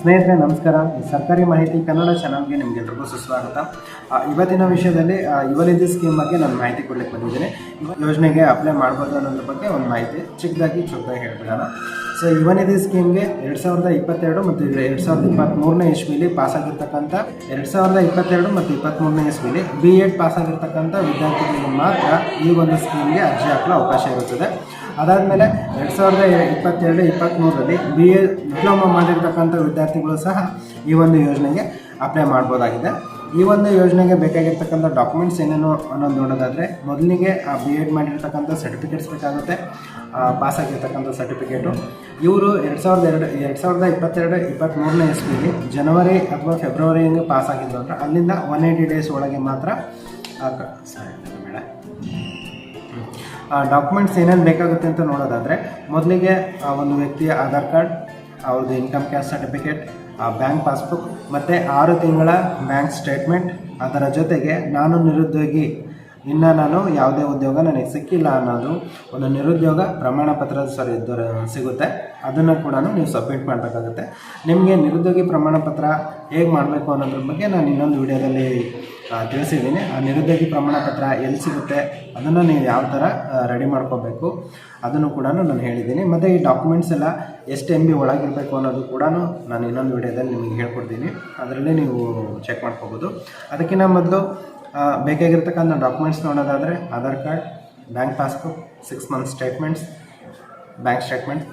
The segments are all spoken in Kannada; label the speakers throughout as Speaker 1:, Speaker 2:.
Speaker 1: ಸ್ನೇಹಿತರೆ, ನಮಸ್ಕಾರ. ಈ ಸರ್ಕಾರಿ ಮಾಹಿತಿ ಕನ್ನಡ ಚಾನಲ್ಗೆ ನಿಮಗೆಲ್ರಿಗೂ ಸುಸ್ವಾಗತ. ಇವತ್ತಿನ ವಿಷಯದಲ್ಲಿ ಯುವನಿಧಿ ಯುವ ಸ್ಕೀಮ್ ಬಗ್ಗೆ ನಾನು ಮಾಹಿತಿ ಕೊಡ್ಲಿಕ್ಕೆ ಬಂದಿದ್ದೀನಿ. ಯೋಜನೆಗೆ ಅಪ್ಲೈ ಮಾಡ್ಬೋದು ಅನ್ನೋದ್ರ ಬಗ್ಗೆ ಒಂದು ಮಾಹಿತಿ, ಚಿಕ್ಕದಾಗಿ ಚೊಕ್ಕದಾಗಿ ಹೇಳ್ಬಿಡೋಣ. ಸೊ ಯುವನಿಧಿ ಸ್ಕೀಮ್ಗೆ ಎರಡು ಸಾವಿರದ ಇಪ್ಪತ್ತೆರಡು ಮತ್ತು ಎರಡು ಸಾವಿರದ ಇಪ್ಪತ್ತ್ಮೂರನೇ ಇಸ್ವಿಲಿ ಪಾಸಾಗಿರ್ತಕ್ಕಂಥ, ಎರಡು ಸಾವಿರದ ಇಪ್ಪತ್ತೆರಡು ಮತ್ತು ಇಪ್ಪತ್ತ್ಮೂರನೇ ಇಸ್ವಿಲಿ ಬಿ ಎಡ್ ಪಾಸಾಗಿರ್ತಕ್ಕಂಥ ವಿದ್ಯಾರ್ಥಿಗಳಿಗೆ ಮಾತ್ರ ಈ ಒಂದು ಸ್ಕೀಮ್ಗೆ ಅರ್ಜಿ ಹಾಕಲು ಅವಕಾಶ ಇರುತ್ತದೆ. ಅದಾದಮೇಲೆ ಎರಡು ಸಾವಿರದ ಇಪ್ಪತ್ತೆರಡು ಇಪ್ಪತ್ತ್ಮೂರರಲ್ಲಿ ಬಿ ಎ ಡಿಪ್ಲೊಮಾ ಮಾಡಿರ್ತಕ್ಕಂಥ ವಿದ್ಯಾರ್ಥಿಗಳು ಸಹ ಈ ಒಂದು ಯೋಜನೆಗೆ ಅಪ್ಲೈ ಮಾಡ್ಬೋದಾಗಿದೆ. ಈ ಒಂದು ಯೋಜನೆಗೆ ಬೇಕಾಗಿರ್ತಕ್ಕಂಥ ಡಾಕ್ಯುಮೆಂಟ್ಸ್ ಏನೇನು ಅನ್ನೋದು ನೋಡೋದಾದರೆ, ಮೊದಲಿಗೆ ಆ ಬಿ ಎಡ್ ಮಾಡಿರ್ತಕ್ಕಂಥ ಸರ್ಟಿಫಿಕೇಟ್ಸ್ ಬೇಕಾಗುತ್ತೆ. ಪಾಸ್ ಆಗಿರ್ತಕ್ಕಂಥ ಸರ್ಟಿಫಿಕೇಟು ಇವರು ಎರಡು ಸಾವಿರದ ಎರಡು ಎರಡು ಸಾವಿರದ ಇಪ್ಪತ್ತೆರಡು ಇಪ್ಪತ್ತ್ಮೂರನೇ ಇಸ್ವಿಲಿ ಜನವರಿ ಅಥವಾ ಫೆಬ್ರವರಿ ಪಾಸ್ ಆಗಿದ್ದು ಅಂದ್ರೆ ಅಲ್ಲಿಂದ ಒನ್ ಏಯ್ಟಿ ಡೇಸ್ ಒಳಗೆ ಮಾತ್ರ ಸಾರಿ ಡಾಕ್ಯುಮೆಂಟ್ಸ್ ಏನೇನು ಬೇಕಾಗುತ್ತೆ ಅಂತ ನೋಡೋದಾದರೆ, ಮೊದಲಿಗೆ ಒಂದು ವ್ಯಕ್ತಿಯ ಆಧಾರ್ ಕಾರ್ಡ್, ಅವ್ರದ್ದು income caste certificate bank passbook ಮತ್ತು ಆರು ತಿಂಗಳ ಬ್ಯಾಂಕ್ ಸ್ಟೇಟ್ಮೆಂಟ್ ಅದರ ಜೊತೆಗೆ ನಾನು ನಿರುದ್ಯೋಗಿ ಇನ್ನು ನಾನು ಯಾವುದೇ ಉದ್ಯೋಗ ನನಗೆ ಸಿಕ್ಕಿಲ್ಲ ಅನ್ನೋದು ಒಂದು ನಿರುದ್ಯೋಗ ಪ್ರಮಾಣ ಪತ್ರ ಸರಿ ದೊರ ಸಿಗುತ್ತೆ. ಅದನ್ನು ಕೂಡ ನೀವು ಸಬ್ಮಿಟ್ ಮಾಡಬೇಕಾಗುತ್ತೆ. ನಿಮಗೆ ನಿರುದ್ಯೋಗಿ ಪ್ರಮಾಣ ಪತ್ರ ಹೇಗೆ ಮಾಡಬೇಕು ಅನ್ನೋದ್ರ ಬಗ್ಗೆ ನಾನು ಇನ್ನೊಂದು ವಿಡಿಯೋದಲ್ಲಿ ತಿಳಿಸಿದ್ದೀನಿ. ಆ ನಿರುದ್ಯೋಗಿ ಪ್ರಮಾಣ ಪತ್ರ ಎಲ್ಲಿ ಸಿಗುತ್ತೆ, ಅದನ್ನು ನೀವು ಯಾವ ಥರ ರೆಡಿ ಮಾಡ್ಕೋಬೇಕು ಅದನ್ನು ಕೂಡ ನಾನು ಹೇಳಿದ್ದೀನಿ. ಮತ್ತು ಈ ಡಾಕ್ಯುಮೆಂಟ್ಸ್ ಎಲ್ಲ ಎಷ್ಟು ಎಂ ಬಿ ಒಳಗಿರಬೇಕು ಅನ್ನೋದು ಕೂಡ ನಾನು ಇನ್ನೊಂದು ವಿಡಿಯೋದಲ್ಲಿ ನಿಮಗೆ ಹೇಳ್ಕೊಡ್ತೀನಿ. ಅದರಲ್ಲಿ ನೀವು ಚೆಕ್ ಮಾಡ್ಕೋಬೋದು. ಅದಕ್ಕಿಂತ ಮೊದಲು ಬೇಕಾಗಿರ್ತಕ್ಕಂಥ ಡಾಕ್ಯುಮೆಂಟ್ಸ್ ನೋಡೋದಾದರೆ Aadhaar card bank passbook six month statements bank statement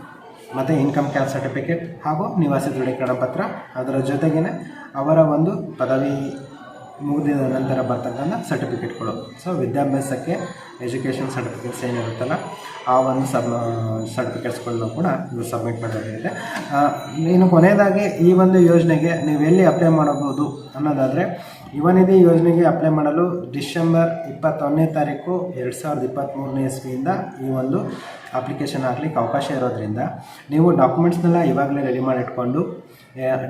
Speaker 1: ಮತ್ತು ಇನ್ಕಮ್ ಕ್ಯಾಸ್ಟ್ ಸರ್ಟಿಫಿಕೇಟ್ ಹಾಗೂ ನಿವಾಸಿ ದೃಢೀಕರಣ ಪತ್ರ. ಅದರ ಜೊತೆಗೇ ಅವರ ಒಂದು ಪದವಿ ಮುಗಿದ ನಂತರ ಬರ್ತಕ್ಕಂಥ ಸರ್ಟಿಫಿಕೇಟ್ಗಳು ಸೊ ವಿದ್ಯಾಭ್ಯಾಸಕ್ಕೆ ಎಜುಕೇಷನ್ ಸರ್ಟಿಫಿಕೇಟ್ಸ್ ಏನಿರುತ್ತಲ್ಲ, ಆ ಒಂದು ಸಬ್ ಸರ್ಟಿಫಿಕೇಟ್ಸ್ಗಳನ್ನ ಕೂಡ ನೀವು ಸಬ್ಮಿಟ್ ಮಾಡಬೇಕಾಗಿದೆ ಇನ್ನು ಕೊನೆಯದಾಗಿ ಈ ಒಂದು ಯೋಜನೆಗೆ ನೀವು ಎಲ್ಲಿ ಅಪ್ಲೈ ಮಾಡಬಹುದು ಅನ್ನೋದಾದರೆ ಯುವ ನಿಧಿ ಯೋಜನೆಗೆ ಅಪ್ಲೈ ಮಾಡಲು ಡಿಸೆಂಬರ್ ಇಪ್ಪತ್ತೊಂದನೇ ತಾರೀಕು ಎರಡು ಸಾವಿರದ ಇಪ್ಪತ್ತ್ಮೂರನೇ ಇಸ್ವಿಯಿಂದ ಈ ಒಂದು ಅಪ್ಲಿಕೇಶನ್ ಹಾಕ್ಲಿಕ್ಕೆ ಅವಕಾಶ ಇರೋದ್ರಿಂದ ನೀವು ಡಾಕ್ಯುಮೆಂಟ್ಸ್ನೆಲ್ಲ ಇವಾಗಲೇ ರೆಡಿ ಮಾಡಿಟ್ಕೊಂಡು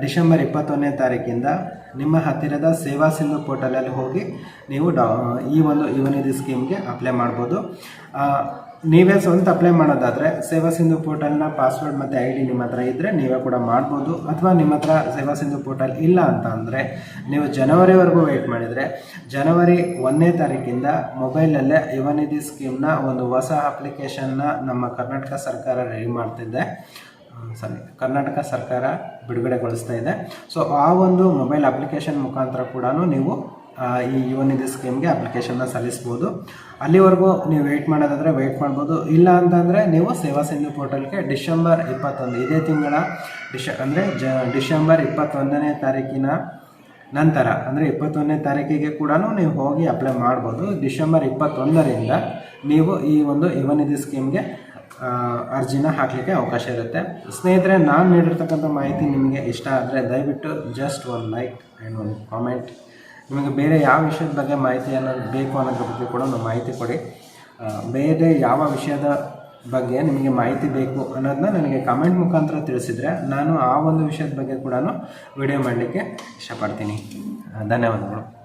Speaker 1: ಡಿಸೆಂಬರ್ ಇಪ್ಪತ್ತೊಂದನೇ ತಾರೀಕಿಂದ ನಿಮ್ಮ ಹತ್ತಿರದ ಸೇವಾ ಸಿಂಧು ಪೋರ್ಟಲಲ್ಲಿ ಹೋಗಿ ನೀವು ಡಾ ಈ ಒಂದು ಯುವನಿಧಿ ಸ್ಕೀಮ್ಗೆ ಅಪ್ಲೈ ಮಾಡ್ಬೋದು. ನೀವೇ ಸ್ವಂತ ಅಪ್ಲೈ ಮಾಡೋದಾದರೆ ಸೇವಾ ಸಿಂಧು ಪೋರ್ಟಲ್ನ ಪಾಸ್ವರ್ಡ್ ಮತ್ತು ಐ ಡಿ ನಿಮ್ಮ ಹತ್ರ ಇದ್ದರೆ ನೀವೇ ಕೂಡ ಮಾಡ್ಬೋದು. ಅಥವಾ ನಿಮ್ಮ ಹತ್ರ ಸೇವಾ ಸಿಂಧು ಪೋರ್ಟಲ್ ಇಲ್ಲ ಅಂತ ಅಂದರೆ ನೀವು ಜನವರಿವರೆಗೂ ವೆಯ್ಟ್ ಮಾಡಿದರೆ ಜನವರಿ ಒಂದನೇ ತಾರೀಕಿಂದ ಮೊಬೈಲಲ್ಲೇ ಯುವನಿಧಿ ಸ್ಕೀಮ್ನ ಒಂದು ಹೊಸ ಅಪ್ಲಿಕೇಶನ್ನ ನಮ್ಮ ಕರ್ನಾಟಕ ಸರ್ಕಾರ ರೆಡಿ ಮಾಡ್ತಿದ್ದೆ ಸಾರಿ ಕರ್ನಾಟಕ ಸರ್ಕಾರ ಬಿಡುಗಡೆಗೊಳಿಸ್ತಾ ಇದೆ. ಸೊ ಆ ಒಂದು ಮೊಬೈಲ್ ಅಪ್ಲಿಕೇಶನ್ ಮುಖಾಂತರ ಕೂಡ ನೀವು ಈ ಯುವ ನಿಧಿ ಸ್ಕೀಮ್ಗೆ ಅಪ್ಲಿಕೇಶನ್ನ ಸಲ್ಲಿಸ್ಬೋದು. ಅಲ್ಲಿವರೆಗೂ ನೀವು ವೆಯ್ಟ್ ಮಾಡೋದಾದರೆ ವೆಯ್ಟ್ ಮಾಡ್ಬೋದು. ಇಲ್ಲ ಅಂತಂದರೆ ನೀವು ಸೇವಾ ಸಿಂಧು ಪೋರ್ಟಲ್ಗೆ ಡಿಸೆಂಬರ್ ಇಪ್ಪತ್ತೊಂದು, ಇದೇ ತಿಂಗಳ ಡಿಶ ಅಂದರೆ ಜ, ಡಿಸೆಂಬರ್ ಇಪ್ಪತ್ತೊಂದನೇ ತಾರೀಕಿನ ನಂತರ, ಅಂದರೆ ಇಪ್ಪತ್ತೊಂದನೇ ತಾರೀಕಿಗೆ ಕೂಡ ನೀವು ಹೋಗಿ ಅಪ್ಲೈ ಮಾಡ್ಬೋದು. ಡಿಸೆಂಬರ್ ಇಪ್ಪತ್ತೊಂದರಿಂದ ನೀವು ಈ ಒಂದು ಯುವನಿಧಿ ಸ್ಕೀಮ್ಗೆ ಅರ್ಜಿನ ಹಾಕಲಿಕ್ಕೆ ಅವಕಾಶ ಇರುತ್ತೆ. ಸ್ನೇಹಿತರೆ, ನಾನು ನೀಡಿರ್ತಕ್ಕಂಥ ಮಾಹಿತಿ ನಿಮಗೆ ಇಷ್ಟ ಆದರೆ ದಯವಿಟ್ಟು just one like and one comment ನಿಮಗೆ ಬೇರೆ ಯಾವ ವಿಷಯದ ಬಗ್ಗೆ ಮಾಹಿತಿ ಅನ್ನೋದು ಬೇಕು ಅನ್ನೋದ್ರ ಬಗ್ಗೆ ಕೂಡ ಒಂದು ಮಾಹಿತಿ ಕೊಡಿ. ಬೇರೆ ಯಾವ ವಿಷಯದ ಬಗ್ಗೆ ನಿಮಗೆ ಮಾಹಿತಿ ಬೇಕು ಅನ್ನೋದನ್ನ ನನಗೆ ಕಮೆಂಟ್ ಮುಖಾಂತರ ತಿಳಿಸಿದರೆ ನಾನು ಆ ಒಂದು ವಿಷಯದ ಬಗ್ಗೆ ಕೂಡ ವಿಡಿಯೋ ಮಾಡಲಿಕ್ಕೆ ಇಷ್ಟಪಡ್ತೀನಿ. ಧನ್ಯವಾದಗಳು.